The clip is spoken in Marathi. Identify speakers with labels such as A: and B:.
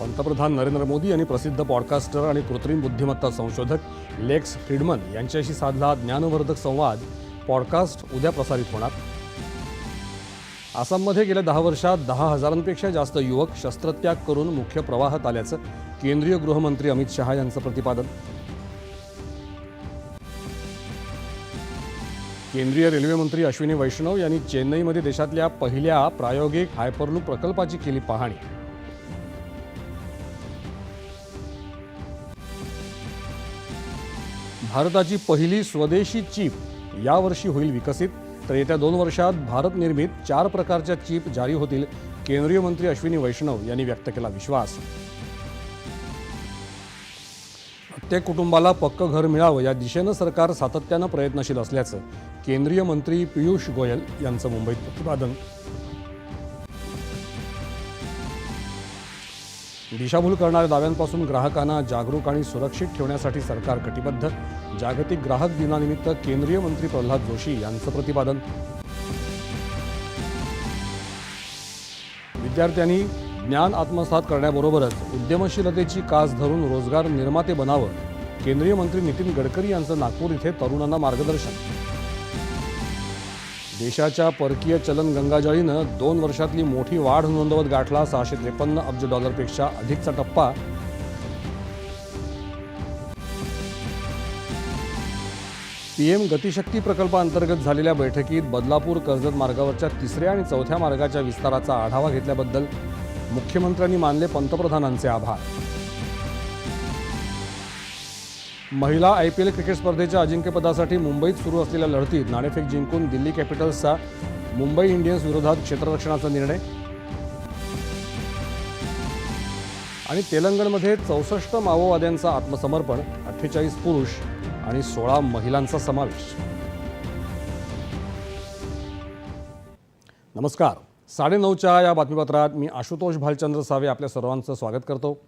A: पंतप्रधान नरेंद्र मोदी यांनी प्रसिद्ध पॉडकास्टर आणि कृत्रिम बुद्धिमत्ता संशोधक लेक्स फ्रीडमन यांच्याशी साधला ज्ञानवर्धक संवाद. पॉडकास्ट उद्या प्रसारित होणार. आसाममध्ये गेल्या दहा वर्षात दहा हजारांपेक्षा जास्त युवक शस्त्रत्याग करून मुख्य प्रवाहात आल्याचं केंद्रीय गृहमंत्री अमित शहा यांचं प्रतिपादन. केंद्रीय रेल्वेमंत्री अश्विनी वैष्णव यांनी चेन्नईमध्ये देशातल्या पहिल्या प्रायोगिक हायपरलूप प्रकल्पाची केली पाहणी. भारताची पहिली स्वदेशी चीप यावर्षी होईल विकसित. तर येत्या दोन वर्षात भारत निर्मित चार प्रकारच्या चीप जारी होतील केंद्रीय मंत्री अश्विनी वैष्णव यांनी व्यक्त केला विश्वास. प्रत्येक कुटुंबाला पक्क घर मिळावं या दिशेनं सरकार सातत्यानं प्रयत्नशील असल्याचं केंद्रीय मंत्री पियुष गोयल यांचं मुंबईत प्रतिपादन. दिशाभूल करणाऱ्या दाव्यांपासून ग्राहकांना जागरूक आणि सुरक्षित ठेवण्यासाठी सरकार कटिबद्ध. जागतिक ग्राहक दिनानिमित्त केंद्रीय मंत्री प्रल्हाद जोशी यांचं प्रतिपादन. विद्यार्थ्यांनी ज्ञान आत्मसात करण्याबरोबरच उद्यमशीलतेची कास धरून रोजगार निर्माते बनावं. केंद्रीय मंत्री नितीन गडकरी यांचं नागपूर इथे तरुणांना मार्गदर्शन. देशाच्या परकीय चलन गंगाजळीनं दोन वर्षातली मोठी वाढ नोंदवत गाठला सहाशे त्रेपन्न अब्ज डॉलरपेक्षा अधिकचा टप्पा. पीएम गतिशक्ती प्रकल्पाअंतर्गत झालेल्या बैठकीत बदलापूर कर्जत मार्गावरच्या तिसऱ्या आणि चौथ्या मार्गाच्या विस्ताराचा आढावा घेतल्याबद्दल मुख्यमंत्र्यांनी मानले पंतप्रधानांचे आभार. महिला आय पी एल क्रिकेट स्पर्धेच्या अजिंक्यपदासाठी मुंबईत सुरू असलेल्या लढतीत नाणेफेक जिंकून दिल्ली कॅपिटल्सचा मुंबई इंडियन्स विरोधात क्षेत्ररक्षणाचा निर्णय. आणि तेलंगणमध्ये चौसष्ट माओवाद्यांचं आत्मसमर्पण अठ्ठेचाळीस पुरुष आणि सोळा महिलांचा समावेश. नमस्कार. साडेनऊच्या या बातमीपत्रात मी आशुतोष भालचंद्र सावे आपल्या सर्वांचं स्वागत करतो.